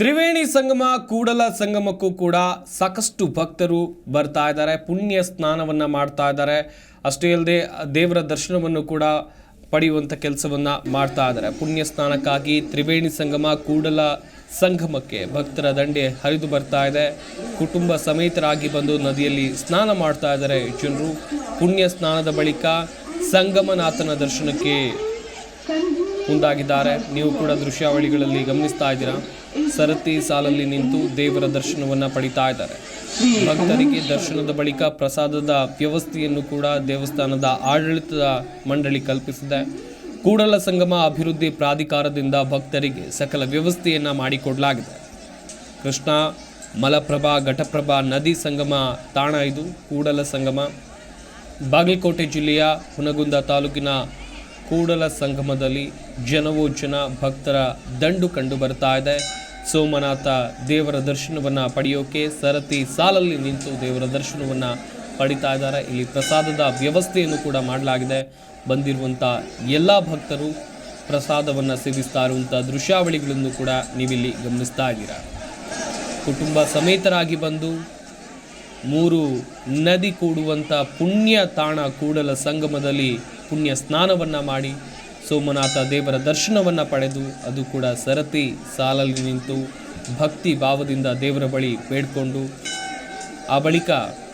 ತ್ರಿವೇಣಿ ಸಂಗಮ, ಕೂಡಲ ಸಂಗಮಕ್ಕೂ ಕೂಡ ಸಾಕಷ್ಟು ಭಕ್ತರು ಬರ್ತಾ ಇದ್ದಾರೆ, ಪುಣ್ಯ ಸ್ನಾನವನ್ನು ಮಾಡ್ತಾ ಇದ್ದಾರೆ. ಅಷ್ಟೇ ಅಲ್ಲದೆ ದೇವರ ದರ್ಶನವನ್ನು ಕೂಡ ಪಡೆಯುವಂಥ ಕೆಲಸವನ್ನು ಮಾಡ್ತಾ ಇದ್ದಾರೆ. ಪುಣ್ಯ ಸ್ನಾನಕ್ಕಾಗಿ ತ್ರಿವೇಣಿ ಸಂಗಮ, ಕೂಡಲ ಸಂಗಮಕ್ಕೆ ಭಕ್ತರ ದಂಡೆ ಹರಿದು ಬರ್ತಾ ಇದೆ. ಕುಟುಂಬ ಸಮೇತರಾಗಿ ಬಂದು ನದಿಯಲ್ಲಿ ಸ್ನಾನ ಮಾಡ್ತಾ ಇದ್ದಾರೆ. ಜನರು ಪುಣ್ಯ ಸ್ನಾನದ ಬಳಿಕ ಸಂಗಮನಾಥನ ದರ್ಶನಕ್ಕೆ ಮುಂದಾಗಿದ್ದಾರೆ. ನೀವು ಕೂಡ ದೃಶ್ಯಾವಳಿಗಳಲ್ಲಿ ಗಮನಿಸ್ತಾ ಇದ್ದೀರಾ? ಸರತಿ ಸಾಲಲ್ಲಿ ನಿಂತು ದೇವರ ದರ್ಶನವನ್ನ ಪಡಿತಾ ಇದ್ದಾರೆ. ಭಕ್ತರಿಗೆ ದರ್ಶನದ ಬಳಿಕ ಪ್ರಸಾದದ ವ್ಯವಸ್ಥೆಯನ್ನು ಕೂಡ ದೇವಸ್ಥಾನದ ಆಡಳಿತದ ಮಂಡಳಿ ಕಲ್ಪಿಸಿದೆ. ಕೂಡಲ ಸಂಗಮ ಅಭಿವೃದ್ಧಿ ಪ್ರಾಧಿಕಾರದಿಂದ ಭಕ್ತರಿಗೆ ಸಕಲ ವ್ಯವಸ್ಥೆಯನ್ನ ಮಾಡಿಕೊಡಲಾಗಿದೆ. ಕೃಷ್ಣ, ಮಲಪ್ರಭಾ, ಘಟಪ್ರಭಾ, ನದಿ ಸಂಗಮ, ತಾಣ ಇದು, ಕೂಡಲ ಸಂಗಮ. ಬಾಗಲಕೋಟೆ ಜಿಲ್ಲೆಯ ಹುನಗುಂದ ತಾಲೂಕಿನ ಕೂಡಲ ಸಂಗಮದಲ್ಲಿ ಜನವೋ ಜನ ಭಕ್ತರ ದಂಡು ಕಂಡು ಬರ್ತಾ ಇದೆ. ಸೋಮನಾಥ ದೇವರ ದರ್ಶನವನ್ನು ಪಡೆಯೋಕೆ ಸರತಿ ಸಾಲಲ್ಲಿ ನಿಂತು ದೇವರ ದರ್ಶನವನ್ನು ಪಡಿತಾ ಇದ್ದಾರೆ. ಇಲ್ಲಿ ಪ್ರಸಾದದ ವ್ಯವಸ್ಥೆಯನ್ನು ಕೂಡ ಮಾಡಲಾಗಿದೆ. ಬಂದಿರುವಂಥ ಎಲ್ಲ ಭಕ್ತರು ಪ್ರಸಾದವನ್ನು ಸೇವಿಸ್ತಾ ಇರುವಂಥ ದೃಶ್ಯಾವಳಿಗಳನ್ನು ಕೂಡ ನೀವಿಲ್ಲಿ ಗಮನಿಸ್ತಾ ಇದ್ದೀರಾ. ಕುಟುಂಬ ಸಮೇತರಾಗಿ ಬಂದು ಮೂರು ನದಿ ಕೂಡುವಂಥ ಪುಣ್ಯ ತಾಣ ಕೂಡಲ ಸಂಗಮದಲ್ಲಿ ಪುಣ್ಯ ಸ್ನಾನವನ್ನು ಮಾಡಿ ಸೋಮನಾಥ ದೇವರ ದರ್ಶನವನ್ನು ಪಡೆದು ಅದು ಕೂಡ ಸರತಿ ಸಾಲಲ್ಲಿ ನಿಂತು ಭಕ್ತಿ ಭಾವದಿಂದ ದೇವರ ಬಳಿ ಬೇಡ್ಕೊಂಡು ಆ ಬಳಿಕ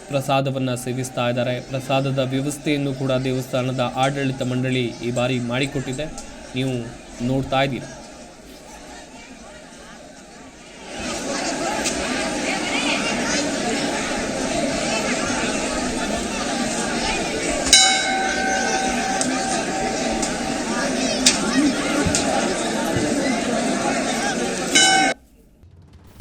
ಪ್ರಸಾದವನ್ನು ಸೇವಿಸ್ತಾ ಇದ್ದಾರೆ. ಪ್ರಸಾದದ ವ್ಯವಸ್ಥೆಯನ್ನು ಕೂಡ ದೇವಸ್ಥಾನದ ಆಡಳಿತ ಮಂಡಳಿ ಈ ಬಾರಿ ಮಾಡಿಕೊಟ್ಟಿದೆ. ನೀವು ನೋಡ್ತಾ ಇದ್ದೀರಾ?